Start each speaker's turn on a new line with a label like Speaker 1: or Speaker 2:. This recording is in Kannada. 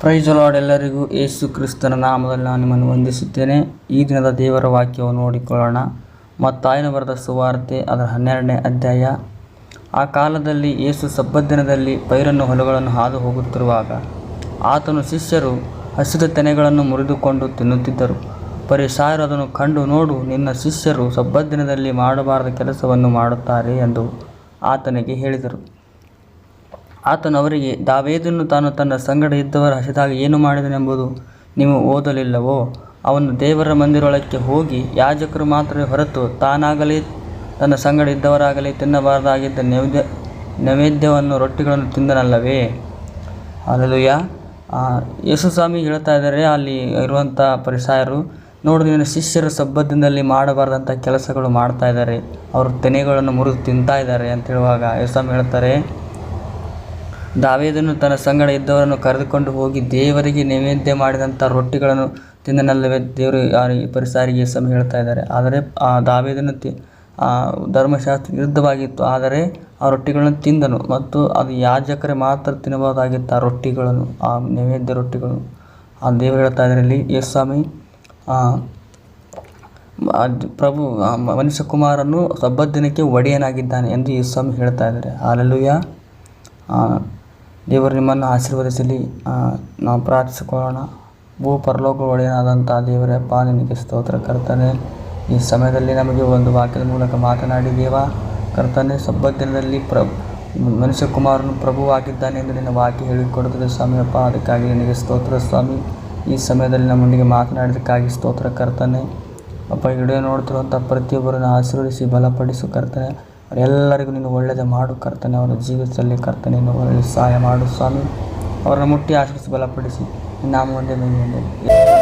Speaker 1: ಪ್ರೈಸ್ ಲಾರ್ಡ್ ಎಲ್ಲರಿಗೂ ಯೇಸು ಕ್ರಿಸ್ತನ ನಾಮದಲ್ಲಿ ನಾನು ನಿಮ್ಮನ್ನು ವಂದಿಸುತ್ತೇನೆ. ಈ ದಿನದ ದೇವರ ವಾಕ್ಯವನ್ನು ನೋಡಿಕೊಳ್ಳೋಣ. ಮತ್ತಾಯನ ಬರೆದ ಸುವಾರ್ತೆ ಅದರ ಹನ್ನೆರಡನೇ ಅಧ್ಯಾಯ. ಆ ಕಾಲದಲ್ಲಿ ಯೇಸು ಸಬ್ಬದ್ದಿನದಲ್ಲಿ ಪೈರನ್ನು ಹೊಲಗಳನ್ನು ಹಾದು ಹೋಗುತ್ತಿರುವಾಗ ಆತನು ಶಿಷ್ಯರು ಹಸಿದ ತೆನೆಗಳನ್ನು ಮುರಿದುಕೊಂಡು ತಿನ್ನುತ್ತಿದ್ದರು. ಪರಿಸಾಯರು ಅದನ್ನು ಕಂಡು ನೋಡು, ನಿನ್ನ ಶಿಷ್ಯರು ಸಬ್ಬದ್ದಿನದಲ್ಲಿ ಮಾಡಬಾರದ ಕೆಲಸವನ್ನು ಮಾಡುತ್ತಾರೆ ಎಂದು ಆತನಿಗೆ ಹೇಳಿದರು. ಆತನು ಅವರಿಗೆ, ದಾವೇದನು ತಾನು ತನ್ನ ಸಂಗಡ ಇದ್ದವರ ಹಸಿದಾಗ ಏನು ಮಾಡಿದನೆಂಬುದು ನೀವು ಓದಲಿಲ್ಲವೋ? ಅವನು ದೇವರ ಮಂದಿರೊಳಕ್ಕೆ ಹೋಗಿ ಯಾಜಕರು ಮಾತ್ರ ಹೊರತು ತಾನಾಗಲಿ ತನ್ನ ಸಂಗಡ ಇದ್ದವರಾಗಲಿ ತಿನ್ನಬಾರದಾಗಿದ್ದ ನೈವೇದ್ಯ, ನೈವೇದ್ಯವನ್ನು, ರೊಟ್ಟಿಗಳನ್ನು ತಿಂದನಲ್ಲವೇ? ಅಲ್ಲೂಯ್ಯ ಯೇಸು ಸ್ವಾಮಿ ಹೇಳ್ತಾ ಇದ್ದಾರೆ, ಅಲ್ಲಿ ಇರುವಂಥ ಪರಿಸಾಯರು ನೋಡು, ನಿನ್ನ ಶಿಷ್ಯರು ಸಬ್ಬದ್ದಿನಲ್ಲಿ ಮಾಡಬಾರ್ದಂಥ ಕೆಲಸಗಳು ಮಾಡ್ತಾ ಇದ್ದಾರೆ. ಅವರು ತೆನೆಗಳನ್ನು ಮುರಿದು ತಿಂತಾ ಇದ್ದಾರೆ ಅಂತ ಹೇಳುವಾಗ ಯೇಸು ಸ್ವಾಮಿ ಹೇಳ್ತಾರೆ ದಾವೇದನು ತನ್ನ ಸಂಗಡ ಇದ್ದವರನ್ನು ಕರೆದುಕೊಂಡು ಹೋಗಿ ದೇವರಿಗೆ ನೈವೇದ್ಯ ಮಾಡಿದಂಥ ರೊಟ್ಟಿಗಳನ್ನು ತಿಂದನಲ್ಲವೇ? ದೇವರು ಯಾರು ಈ ಪರಿಸಾರಿಗೆ ಸಮ ಹೇಳ್ತಾ ಇದ್ದಾರೆ. ಆದರೆ ಆ ದಾವೇದನು ತಿ ಧರ್ಮಶಾಸ್ತ್ರ ವಿರುದ್ಧವಾಗಿತ್ತು. ಆದರೆ ಆ ರೊಟ್ಟಿಗಳನ್ನು ತಿಂದನು ಮತ್ತು ಅದು ಯಾಜಕರೇ ಮಾತ್ರ ತಿನ್ನಬಹುದಾಗಿತ್ತು ಆ ರೊಟ್ಟಿಗಳನ್ನು ಆ ನೈವೇದ್ಯ ರೊಟ್ಟಿಗಳು. ಆ ದೇವರು ಹೇಳ್ತಾ ಇದ್ದಾರೆ ಇಲ್ಲಿ ಯೇಸು ಸ್ವಾಮಿ ಆ, ಪ್ರಭು ಆ ಮ- ದಿನಕ್ಕೆ ಒಡೆಯನಾಗಿದ್ದಾನೆ ಎಂದು ಯೇಸು ಸ್ವಾಮಿ ಹೇಳ್ತಾ ಇದ್ದಾರೆ. ಹಾಲೆಲೂಯ. ದೇವರು ನಿಮ್ಮನ್ನು ಆಶೀರ್ವದಿಸಲಿ. ನಾವು ಪ್ರಾರ್ಥಿಸಿಕೊಳ್ಳೋಣ. ಭೂ ಪರಲೋಕ ಒಡೆಯನಾದಂಥ ದೇವರಪ್ಪ ನಿನಗೆ ಸ್ತೋತ್ರ ಕರ್ತನೆ. ಈ ಸಮಯದಲ್ಲಿ ನಮಗೆ ಒಂದು ವಾಕ್ಯದ ಮೂಲಕ ಮಾತನಾಡಿ, ದೇವ, ಕರ್ತನೆ ಸಬ್ಬದ್ದಿನದಲ್ಲಿ ಪ್ರ ಮನುಷ್ಯಕುಮಾರನು ಪ್ರಭುವಾಗಿದ್ದಾನೆ ಎಂದು ನಿನ್ನ ವಾಕ್ಯ ಹೇಳಿಕೊಡುತ್ತದೆ ಸ್ವಾಮಿಯಪ್ಪ ಅದಕ್ಕಾಗಿ ನಿನಗೆ ಸ್ತೋತ್ರ ಸ್ವಾಮಿ. ಈ ಸಮಯದಲ್ಲಿ ನಮ್ಮೊಂದಿಗೆ ಮಾತನಾಡಿದ್ದಕ್ಕಾಗಿ ಸ್ತೋತ್ರ ಕರ್ತನೆ. ಅಪ್ಪ ವಿಡಿಯೋ ನೋಡ್ತಿರುವಂಥ ಪ್ರತಿಯೊಬ್ಬರನ್ನು ಆಶೀರ್ವದಿಸಿ, ಬಲಪಡಿಸು ಕರ್ತನೆ. ಅವರೆಲ್ಲರಿಗೂ ನೀನು ಒಳ್ಳೆಯದೇ ಮಾಡು, ಕರ್ತನೆ. ಅವರ ಜೀವಿತದಲ್ಲಿ ಕರ್ತನೆ, ನೀನು ಒಳ್ಳೆಯ ಸಹಾಯ ಮಾಡು, ಸ್ವಾಮಿ. ಅವರನ್ನು ಮುಟ್ಟಿ ಆಶೀರ್ವಿಸಿ ಬಲಪಡಿಸಿ. ನಾಮ ಒಂದೇ ಮೇಲೆ